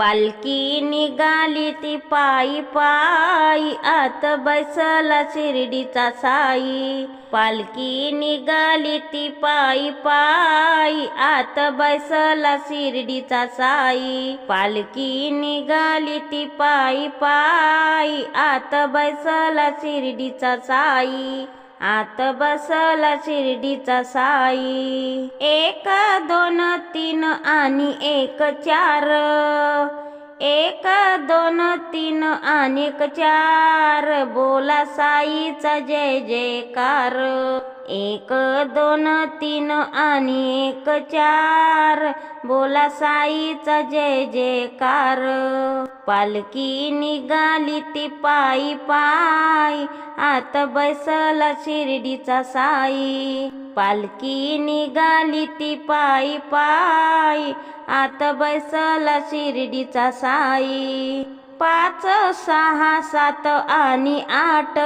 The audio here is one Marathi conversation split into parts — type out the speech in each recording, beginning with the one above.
पालखी निघाली ती पायी पायी. आत बैसला शिर्डीचा साई. पालखी निघाली ती पायी पायी. आत बैसला शिर्डीचा साई. पालखी निघाली ती पायी पायी. आत बैसला शिर्डीचा साई. आत बसला शिर्डीचा साई. एक दोन तीन आणि एक चार. एक दोन तीन आणि एक चार. बोला साईचा जय जयकार. एक दोन तीन आणि एक चार. बोला साईचा जय जयकार. पालखी निघाली ती पायी पायी आत बैसला शिर्डीचा साई. पालखी निघाली ती पायी पायी आत बैसला शिर्डीचा साई. पाच सहा सात आणि आठ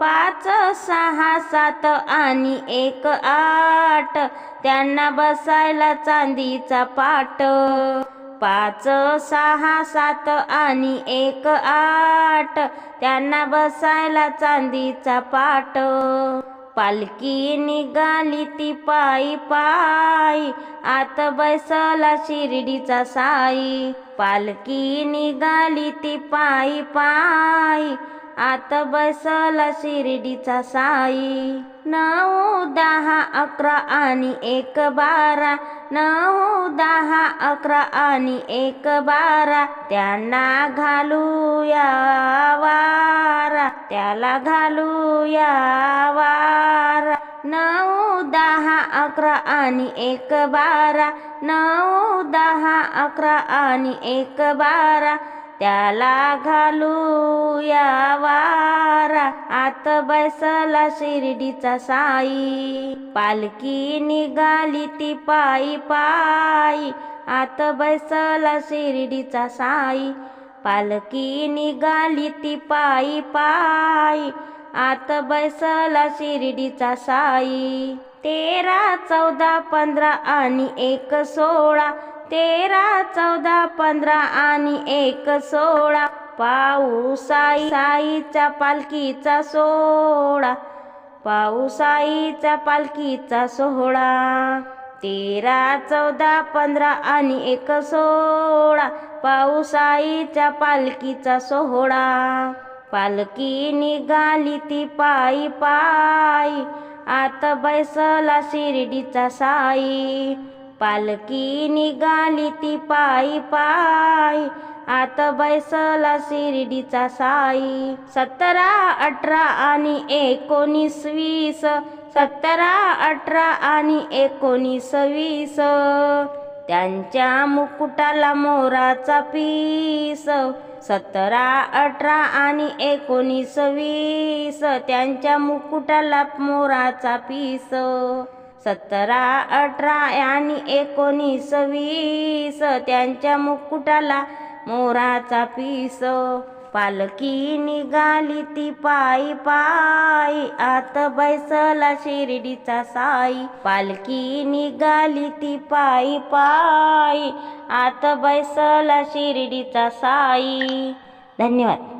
पाच सहा सात आणि एक आठ. त्यांना बसायला चांदीचा पाट पाच सहा सात आणि एक आठ. त्यांना बसायला चांदीचा पाट पालखी निघाली ती पायी पायी. आत बैसला शिर्डीचा साई. पालखी निघाली ती पायी पायी. आत बसला शिर्डीचा साई. नऊ दहा अकरा आणि एक बारा. नऊ दहा अकरा आणि एक बारा. त्यांना घालूया वारा. त्याला घालूया वारा. नऊ दहा अकरा आणि एक बारा. नऊ दहा अकरा आणि एक बारा. त्याला घालूया वारा. आत बैसला शिर्डीचा साई. पालखी निघाली ती पायी पायी. आत बैसला शिर्डीचा साई. पालखी निघाली ती पायी पायी. आत बैसला शिर्डीचा साई. तेरा चौदा पंधरा आणि एक सोळा. तेरा चौदा पंधरा आणि एक सोळा. पाऊसाई साईचा पालखीचा सोहळा. पाऊसाईचा पालखीचा सोहळा. तेरा चौदा पंधरा आणि एक सोळा. पाऊसाईच्या पालखीचा सोहळा. पालखी निघाली ती पायी पायी. आत बैसला शिर्डीचा साई. पालकी निघाली ती पायी पाय. आत बैसला शिर्डीचा साई. सतरा अठरा आणि एकोणीस वीस. सतरा अठरा आणि एकोणीस वीस. त्यांच्या मुकुटाला मोराचा पीस. सतरा अठरा आणि एकोणीस वीस. त्यांच्या मुकुटाला मोराचा पीस. सतरा अठरा आणि एकोणीस वीस. त्यांच्या मुकुटाला मोराचा पीस. पालखी निघाली ती पायी पायी. आत बैसला शिर्डीचा साई. पालखी निघाली ती पायी पायी. आत बैसला शिर्डीचा साई. धन्यवाद.